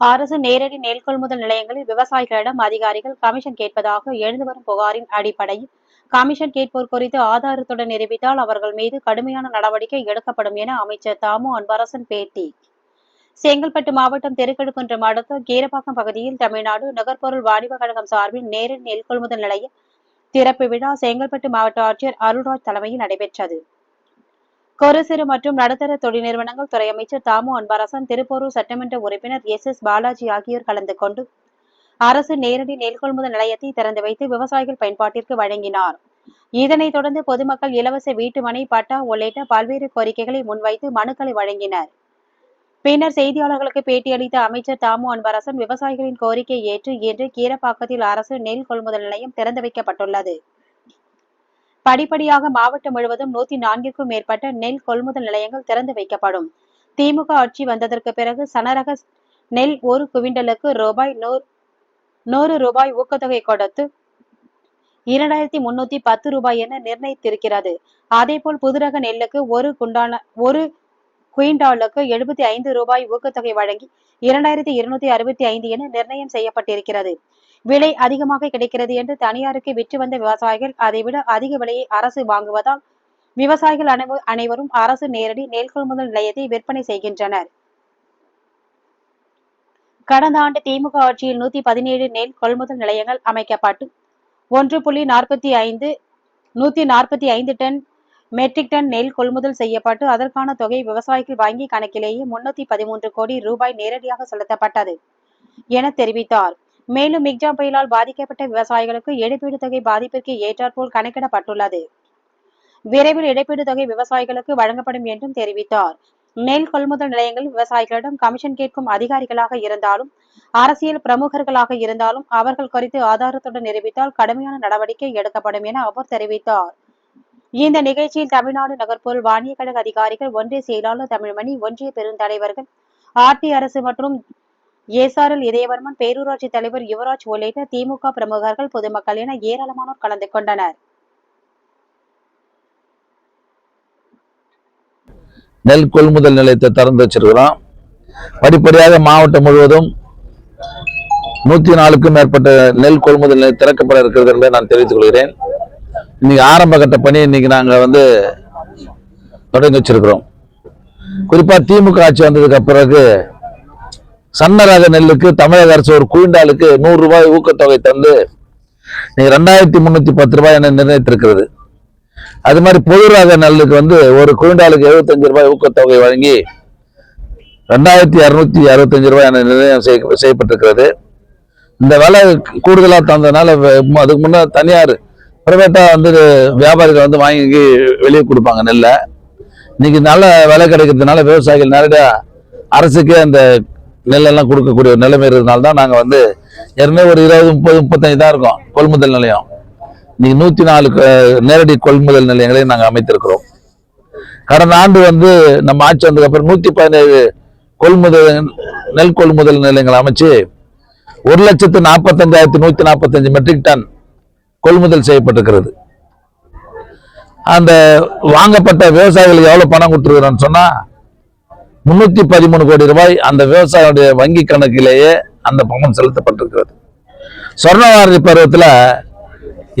அரசு நேரடி நெல் கொள்முதல் நிலையங்களில் விவசாயிகளிடம் அதிகாரிகள் கமிஷன் கேட்பதாக எழுந்து வரும் புகாரின் அடிப்படையில் கமிஷன் கேட்போர் குறித்து ஆதாரத்துடன் நிரூபித்தால் அவர்கள் மீது கடுமையான நடவடிக்கை எடுக்கப்படும் என அமைச்சர் தாமு அன்பரசன் பேட்டி. செங்கல்பட்டு மாவட்டம் தெருக்கெடுக்குன்றம் அடுத்த கீரப்பாக்கம் பகுதியில் தமிழ்நாடு நுகர்பொருள் வாணிப கழகம் சார்பில் நேரடி நெல் கொள்முதல் நிலைய திறப்பு விழா செங்கல்பட்டு மாவட்ட ஆட்சியர் அருள்ராஜ் தலைமையில் நடைபெற்றது. குறு சிறு மற்றும் நடுத்தர தொழில் நிறுவனங்கள் துறை அமைச்சர் தாமு அன்பரசன் திருப்போரூர் சட்டமன்ற உறுப்பினர் எஸ் எஸ் பாலாஜி ஆகியோர் கலந்து கொண்டு அரசு நேரடி நெல் கொள்முதல் நிலையத்தை திறந்து வைத்து விவசாயிகள் பயன்பாட்டிற்கு வழங்கினார். இதனைத் தொடர்ந்து பொதுமக்கள் இலவச வீட்டுமனை பட்டா உள்ளிட்ட பல்வேறு கோரிக்கைகளை முன்வைத்து மனுக்களை வழங்கினர். பின்னர் செய்தியாளர்களுக்கு பேட்டியளித்த அமைச்சர் தாமு அன்பரசன் விவசாயிகளின் கோரிக்கை ஏற்று இன்று கீரப்பாக்கத்தில் அரசு நெல் கொள்முதல் நிலையம் திறந்து வைக்கப்பட்டுள்ளது. படிப்படியாக மாவட்டம் முழுவதும் நூத்தி நான்கிற்கும் மேற்பட்ட நெல் கொள்முதல் நிலையங்கள் திறந்து வைக்கப்படும். திமுக ஆட்சி வந்ததற்கு பிறகு சனரக நெல் ஒரு குவிண்டலுக்கு ரூபாய் நூறு நூறு ரூபாய் ஊக்கத்தொகை கொடுத்து இரண்டாயிரத்தி முன்னூத்தி பத்து ரூபாய் என நிர்ணயித்திருக்கிறது. அதே போல் புதுரக நெல்லுக்கு ஒரு குண்டான ஒரு குயின்டாலுக்கு எழுபத்தி ஐந்து ரூபாய் ஊக்கத்தொகை வழங்கி இரண்டாயிரத்தி இருநூத்தி அறுபத்தி ஐந்து என நிர்ணயம் செய்யப்பட்டிருக்கிறது. விலை அதிகமாக கிடைக்கிறது என்று தனியாருக்கு விற்று வந்த விவசாயிகள் அதைவிட அதிக விலையை அரசு வாங்குவதால் விவசாயிகள் அனைவரும் அரசு நேரடி நெல் கொள்முதல் நிலையத்தை விற்பனை செய்கின்றனர். கடந்த ஆண்டு திமுக ஆட்சியில் நூத்தி பதினேழு நெல் கொள்முதல் நிலையங்கள் அமைக்கப்பட்டு ஒன்று புள்ளி நாற்பத்தி ஐந்து நூத்தி நாற்பத்தி ஐந்து டன் மெட்ரிக் டன் நெல் கொள்முதல் செய்யப்பட்டு அதற்கான தொகை விவசாயிகள் வங்கி கணக்கிலேயே முன்னூத்தி பதிமூன்று கோடி ரூபாய் நேரடியாக செலுத்தப்பட்டது என தெரிவித்தார். மேலும் மிக்ஜா புயலால் பாதிக்கப்பட்ட விவசாயிகளுக்கு இழப்பீடு தொகை பாதிப்பிற்கு ஏற்றாற்போல் கணக்கிடப்பட்டுள்ளது. விரைவில் இழப்பீடு தொகை விவசாயிகளுக்கு வழங்கப்படும் என்றும் தெரிவித்தார். நெல் கொள்முதல் நிலையங்களில் விவசாயிகளிடம் கமிஷன் கேட்கும் அதிகாரிகளாக இருந்தாலும் அரசியல் பிரமுகர்களாக இருந்தாலும் அவர்கள் குறித்து ஆதாரத்துடன் நிரூபித்தால் கடுமையான நடவடிக்கை எடுக்கப்படும் என அவர் தெரிவித்தார். இந்த நிகழ்ச்சியில் தமிழ்நாடு நகர்பொருள் வாணிய கழக அதிகாரிகள் ஒன்றிய செயலாளர் தமிழ்மணி ஒன்றிய பெருந்தலைவர்கள் ஆர்டி அரசு மற்றும் ஏசாரல் இதயவர்மன் பேரூராட்சி தலைவர் யுவராஜ் உள்ளிட்ட திமுக பிரமுகர்கள் பொதுமக்கள் என ஏராளமானோர் கலந்து கொண்டனர். நெல் கொள்முதல் நிலையத்தை திறந்து வச்சிருக்கிறோம். படிப்படியாக மாவட்டம் முழுவதும் நூத்தி நாலுக்கும் மேற்பட்ட நெல் கொள்முதல் நிலையம் திறக்கப்பட இருக்கிறது என்பதை நான் தெரிவித்துக் கொள்கிறேன். இன்னைக்கு ஆரம்ப கட்ட பணி இன்னைக்கு நாங்க வந்து தொடங்கி வச்சிருக்கிறோம். குறிப்பா திமுக ஆட்சி வந்ததுக்கு பிறகு சன்ன ரக நெல்லுக்கு தமிழக அரசு ஒரு குவிண்டாலுக்கு நூறு ரூபாய் ஊக்கத்தொகை தந்து நீ ரெண்டாயிரத்தி முன்னூத்தி பத்து ரூபாய் என நிர்ணயித்திருக்கிறது. அது மாதிரி பொது ரக நெல்லுக்கு வந்து ஒரு குவிண்டாலுக்கு எழுபத்தஞ்சு ரூபாய் ஊக்கத்தொகை வழங்கி ரெண்டாயிரத்தி இரநூத்தி அறுபத்தஞ்சு ரூபாய் என நிர்ணயம் செய்ய- செய்யப்பட்டிருக்கிறது. இந்த விலை கூடுதலாக தந்ததுனால அதுக்கு முன்னே தனியார் ப்ரைவேட்டாக வந்து வியாபாரிகள் வந்து வாங்கி வெளியே கொடுப்பாங்க நெல்லை. இன்னைக்கு நல்ல விலை கிடைக்கிறதுனால விவசாயிகள் நேரடியாக அரசுக்கே அந்த நெல்லெல்லாம் கொடுக்கக்கூடிய ஒரு நிலைமை இருக்கிறதுனால தான் நாங்கள் வந்து ஏற்கனவே ஒரு இருபது முப்பது முப்பத்தஞ்சு தான் இருக்கோம் கொள்முதல் நிலையம். இன்னைக்கு நூற்றி நாலு நேரடி கொள்முதல் நிலையங்களை நாங்கள் அமைத்திருக்கிறோம். கடந்த ஆண்டு வந்து நம்ம ஆட்சி வந்ததுக்கு அப்புறம் நூற்றி பதினேழு கொள்முதல் நெல் கொள்முதல் நிலையங்களை அமைச்சு ஒரு லட்சத்து நாற்பத்தஞ்சாயிரத்தி நூற்றி நாற்பத்தஞ்சு மெட்ரிக் டன் கொள்முதல் செய்யப்பட்டிருக்கிறது. அந்த வாங்கப்பட்ட விவசாயிகளுக்கு எவ்வளோ பணம் கொடுத்துருக்குறோன்னு சொன்னால் முன்னூத்தி பதிமூணு கோடி ரூபாய் அந்த விவசாயியுடைய வங்கி கணக்கிலேயே அந்த பணம் செலுத்தப்பட்டிருக்கிறது. சொர்ணவாரி பருவத்தில்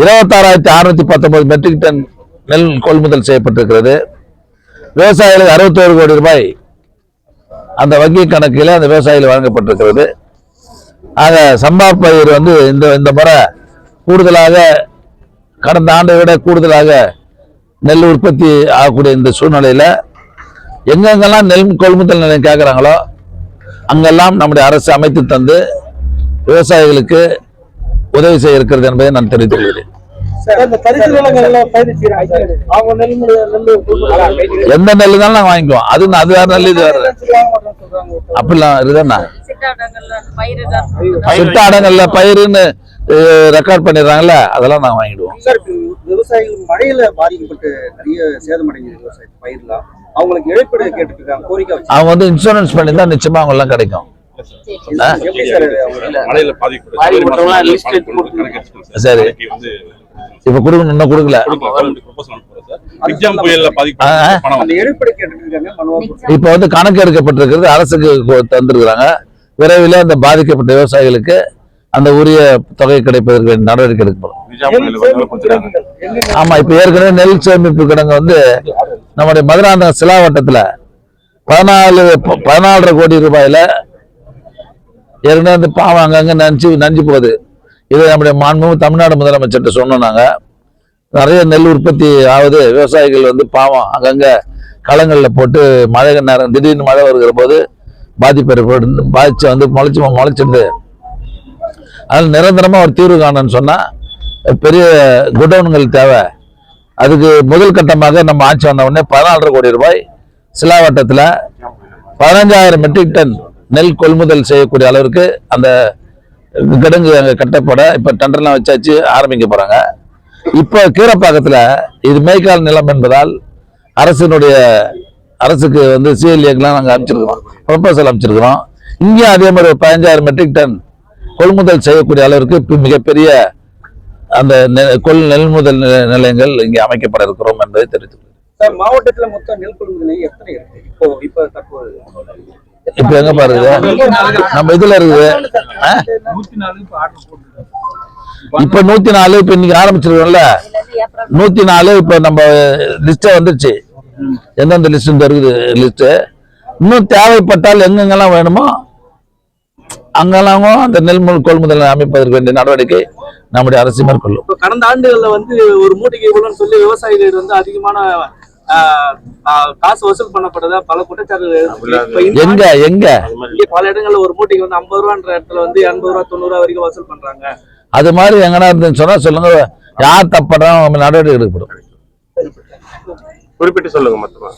இருபத்தாறாயிரத்தி அறுநூத்தி பத்தொன்பது மெட்ரிக் டன் நெல் கொள்முதல் செய்யப்பட்டிருக்கிறது. விவசாயிகளுக்கு அறுபத்தோரு கோடி ரூபாய் அந்த வங்கி கணக்கில் அந்த விவசாயிகள் வழங்கப்பட்டிருக்கிறது. ஆக சம்பா பயிர் வந்து இந்த இந்த முறை கூடுதலாக கடந்த ஆண்டை விட கூடுதலாக நெல் உற்பத்தி ஆகக்கூடிய இந்த சூழ்நிலையில் எங்கெங்கெல்லாம் நெல் கொள்முதல் நிலையம் கேட்குறாங்களோ அங்கெல்லாம் நம்முடைய அரசு அமைத்து தந்து விவசாயிகளுக்கு உதவி செய்ய இருக்கிறது என்பதை நான் தெரிவித்துக் கொள்கிறேன். எந்த நெல் தான் நாங்கள் வாங்கிக்குவோம். அது அது வேற நெல் இது வேற. அப்படிலாம் இருக்குதாண்ணா சிட்டாடங்கள்ல பயிருன்னு ரெக்கார்ட் பண்ணிடுறாங்கல்ல அதெல்லாம் நாங்கள் வாங்கிடுவோம். விவசாயிகள் மழையில பாதிக்கப்பட்டு நிறைய சேதமடைஞ்சது விவசாய பயிர்லாம். அவங்களுக்கு இழப்பீடு கேட்டுட்டு இருக்காங்க கோரிக்கை அவங்க வந்து இன்சூரன்ஸ் பண்ணியிருந்தா நிச்சயமா அவங்க? எல்லாம் கிடைக்கும் சார். இப்ப கொடுக்கணும் இன்னும் கொடுக்கல. இப்ப வந்து கணக்கு எடுக்கப்பட்டிருக்கிறது அரசுக்கு தந்திருக்கிறாங்க. விரைவில் அந்த பாதிக்கப்பட்ட விவசாயிகளுக்கு அந்த உரிய தொகை கிடைப்பதற்கு நடவடிக்கை எடுக்கப்படும் ஆமா இப்ப ஏற்கனவே நெல் சேமிப்பு கிடங்கு வந்து நம்முடைய மதுராந்தகம் சிலாவட்டத்துல பதினாலு ப- பதினாலரை கோடி ரூபாயில ஏற்கனவே அந்த பாவம் அங்கங்க நஞ்சு நஞ்சு போகுது. இது நம்முடைய மாண்பும் தமிழ்நாடு முதலமைச்சர்கிட்ட சொன்னோம் நாங்க. நிறைய நெல் உற்பத்தி ஆகுது. விவசாயிகள் வந்து பாவம் அங்கங்க களங்களில் போட்டு மழை நேரம் திடீர்னு மழை வருகிற போது பாதிப்பு ஏற்படு பாதிச்சு வந்து முளைச்சு முளைச்சிருந்து அதில் நிரந்தரமாக ஒரு தீர்வு காணணும்னு சொன்னால் பெரிய குடவுன்கள் தேவை. அதுக்கு முதல் கட்டமாக நம்ம ஆட்சி வந்த உடனே பதினாலரை கோடி ரூபாய் சிலாவட்டத்தில் பதினஞ்சாயிரம் மெட்ரிக் டன் நெல் கொள்முதல் செய்யக்கூடிய அளவிற்கு அந்த கிடங்கு அங்கே கட்டப்பட இப்போ டெண்டர்லாம் வச்சாச்சு ஆரம்பிக்க போகிறாங்க இப்போ கீரப்பாக்கத்தில் இது மேய்க்கால் நிலம் என்பதால் அரசினுடைய அரசுக்கு வந்து சிஎல்ஏக்கெலாம் நாங்கள் அனுப்பிச்சிருக்கிறோம் ப்ரொபோசல் அனுப்பிச்சிருக்கிறோம். இங்கேயும் அதே மாதிரி ஒரு பதினஞ்சாயிரம் மெட்ரிக் டன் கொள்முதல் செய்யக்கூடிய அளவிற்கு இப்ப மிகப்பெரிய அந்த கொள் நெல்முதல் நில- நிலையங்கள் இங்கே அமைக்கப்பட இருக்கிறோம் என்பதை தெரிவித்துக் கொள்கிறேன். சார் மாவட்டத்துல மொத்தம் நெல் கொள்முதல் நிலையம் எத்தனை இருக்கு? இப்போ இப்போ தற்போது. இப்ப எங்க பாருங்க நம்ம இதுல இருக்குது? இப்ப நூத்தி நாலு இப்ப இன்னைக்கு ஆரம்பிச்சிருக்கோம்ல. நூத்தி நாலு இப்ப நம்ம லிஸ்ட் வந்துருச்சு. எந்தெந்த லிஸ்ட் இருக்குது லிஸ்ட் இன்னும் தேவைப்பட்டால் எங்கெங்கெல்லாம் வேணுமோ அங்கெல்லாம் அந்த நெல் கொள்முதல் அமைப்பதற்கு வேண்டிய நடவடிக்கை நம்முடைய அரசு மேற்கொள்ளும். இப்ப கடந்த ஆண்டுகள்ல வந்து ஒரு மூட்டைக்கு இவ்வளவுன்னு சொல்லி விவசாயிகள் வந்து அதிகமான காசு வசூல் பண்ணப்பட்டதா பல குற்றச்சாட்டுகள் எங்க எங்க? பல இடங்கள்ல ஒரு மூட்டைக்கு வந்து ஐம்பது ரூபான்ற இடத்துல வந்து எண்பது ரூபா தொண்ணூறு ரூபா வரைக்கும் வசூல் பண்றாங்க. அது மாதிரி எங்கன்னா இருந்துன்னு சொன்னா சொல்லுங்க யார் தப்படுறோம் நடவடிக்கை எடுக்கப்படும். குறிப்பிட்டு சொல்லுங்க மொத்தமா.